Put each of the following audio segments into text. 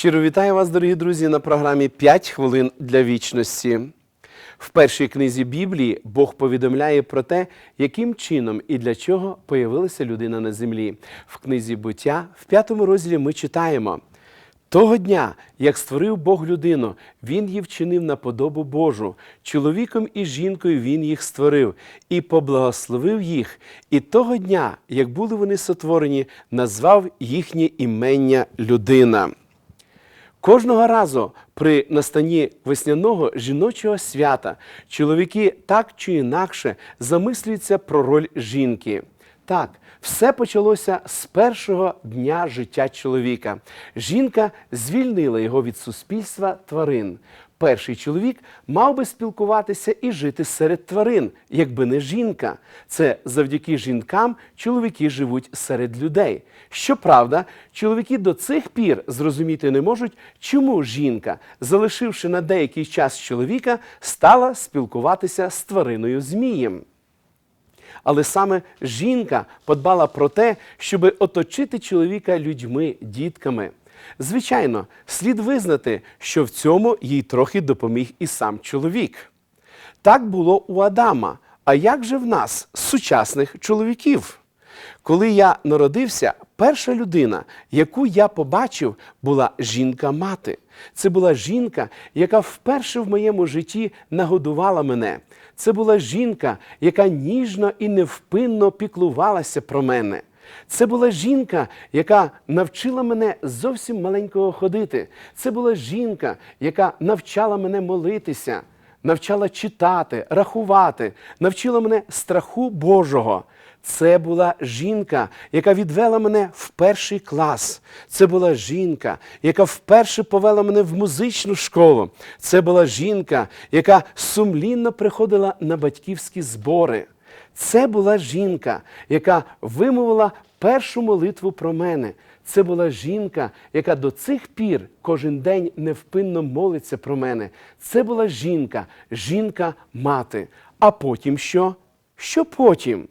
Щиро вітаю вас, дорогі друзі, на програмі «5 хвилин для вічності. В першій книзі Біблії Бог повідомляє про те, яким чином і для чого появилася людина на землі. В книзі буття, в п'ятому розділі ми читаємо. Того дня, як створив Бог людину, Він її вчинив на подобу Божу. Чоловіком і жінкою Він їх створив і поблагословив їх. І того дня, як були вони сотворені, назвав їхнє імення людина. Кожного разу при настанні весняного жіночого свята чоловіки так чи інакше замислюються про роль жінки. Так, все почалося з першого дня життя чоловіка. Жінка звільнила його від суспільства тварин. Перший чоловік мав би спілкуватися і жити серед тварин, якби не жінка. Це завдяки жінкам чоловіки живуть серед людей. Щоправда, чоловіки до цих пір зрозуміти не можуть, чому жінка, залишивши на деякий час чоловіка, стала спілкуватися з твариною змієм. Але саме жінка подбала про те, щоб оточити чоловіка людьми, дітками. Звичайно, слід визнати, що в цьому їй трохи допоміг і сам чоловік. Так було у Адама. А як же в нас, сучасних чоловіків? Коли я народився, перша людина, яку я побачив, була жінка-мати. Це була жінка, яка вперше в моєму житті нагодувала мене. Це була жінка, яка ніжно і невпинно піклувалася про мене. Це була жінка, яка навчила мене зовсім маленького ходити. Це була жінка, яка навчала мене молитися, навчала читати, рахувати, навчила мене страху Божого. Це була жінка, яка відвела мене в перший клас. Це була жінка, яка вперше повела мене в музичну школу. Це була жінка, яка сумлінно приходила на батьківські збори. Це була жінка, яка вимовила першу молитву про мене. Це була жінка, яка до цих пір кожен день невпинно молиться про мене. Це була жінка, жінка-мати. А потім що? Що потім?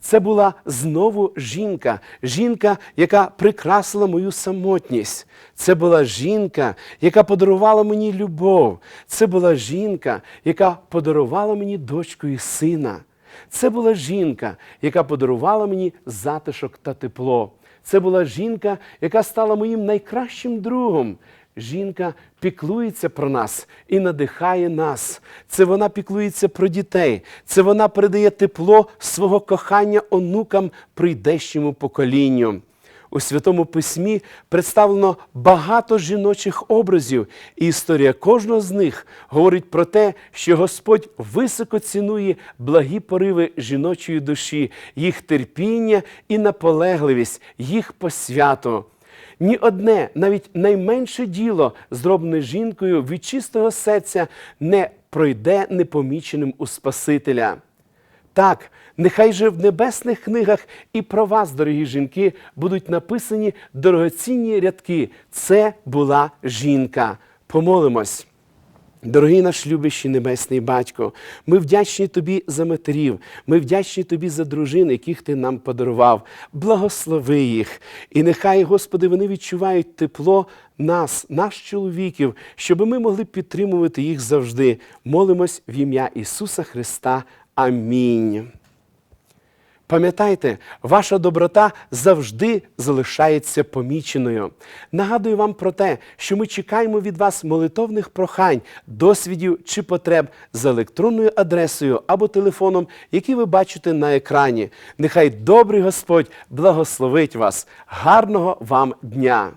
Це була знову жінка, жінка, яка прикрасила мою самотність. Це була жінка, яка подарувала мені любов. Це була жінка, яка подарувала мені дочку і сина. Це була жінка, яка подарувала мені затишок та тепло. Це була жінка, яка стала моїм найкращим другом. Жінка піклується про нас і надихає нас. Це вона піклується про дітей. Це вона передає тепло свого кохання онукам прийдешньому поколінню. У Святому Письмі представлено багато жіночих образів, і історія кожного з них говорить про те, що Господь високо цінує благі пориви жіночої душі, їх терпіння і наполегливість, їх посвяту. Ні одне, навіть найменше діло, зроблене жінкою від чистого серця, не пройде непоміченим у Спасителя. Так, нехай же в небесних книгах і про вас, дорогі жінки, будуть написані дорогоцінні рядки. Це була жінка. Помолимось. Дорогий наш любящий небесний батько, ми вдячні тобі за матерів, ми вдячні тобі за дружин, яких ти нам подарував. Благослови їх. І нехай, Господи, вони відчувають тепло нас, наш чоловіків, щоб ми могли підтримувати їх завжди. Молимось в ім'я Ісуса Христа. Амінь. Пам'ятайте, ваша доброта завжди залишається поміченою. Нагадую вам про те, що ми чекаємо від вас молитовних прохань, досвідів чи потреб за електронною адресою або телефоном, які ви бачите на екрані. Нехай добрий Господь благословить вас. Гарного вам дня!